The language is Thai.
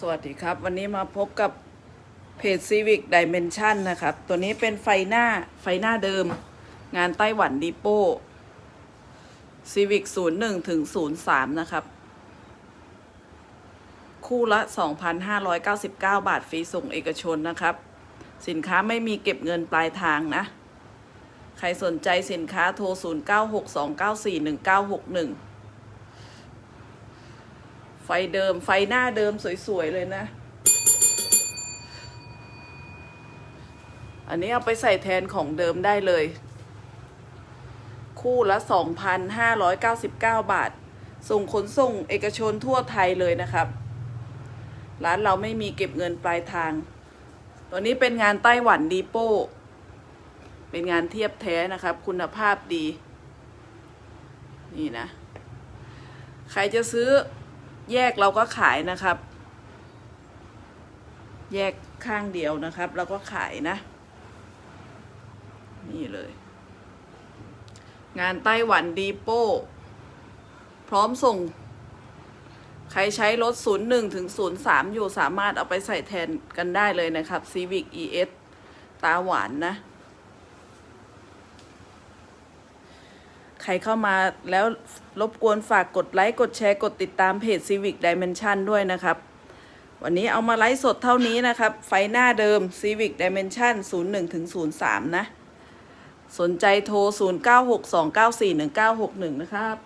สวัสดีครับ วันนี้มาพบกับเพจ Civic Dimension นะครับ ตัวนี้เป็นไฟหน้าไฟหน้าเดิม งานไต้หวันดีโป้ Civic 01 ถึง 03 นะครับ คู่ละ 2,599 บาทฟรีส่งเอกชนนะครับ สินค้าไม่มีเก็บเงินปลายทางนะ ใครสนใจสินค้าโทร 0962941961 ไฟเดิมไฟหน้าเดิมสวยๆเลยนะ อันนี้เอาไปใส่แทนของเดิมได้เลย คู่ละ 2,599 บาท ส่งขนส่งเอกชนทั่วไทยเลยนะครับ ร้านเราไม่มีเก็บเงินปลายทาง ตัวนี้เป็นงานไต้หวันดีโป้เป็นงานเทียบแท้นะครับ คุณภาพดี นี่นะ ใครจะซื้อ แยกเราก็ขายนะครับ แยกข้างเดียวนะครับ เราก็ขายนะ นี่เลย งานไต้หวันดีโป้ พร้อมส่ง ใครใช้รถ 01 ถึง 03 อยู่สามารถเอาไปใส่แทนกันได้เลยนะครับ Civic ES ตาหวานนะ ใครเข้ามาแล้วรบกวนฝากกดไลค์ กดแชร์ กดติดตามเพจ Civic Dimension ด้วยนะครับ วันนี้เอามาไลฟ์สดเท่านี้นะครับ ไฟหน้าเดิม Civic Dimension 01ถึง03 นะ สนใจโทร 0962941961 นะครับ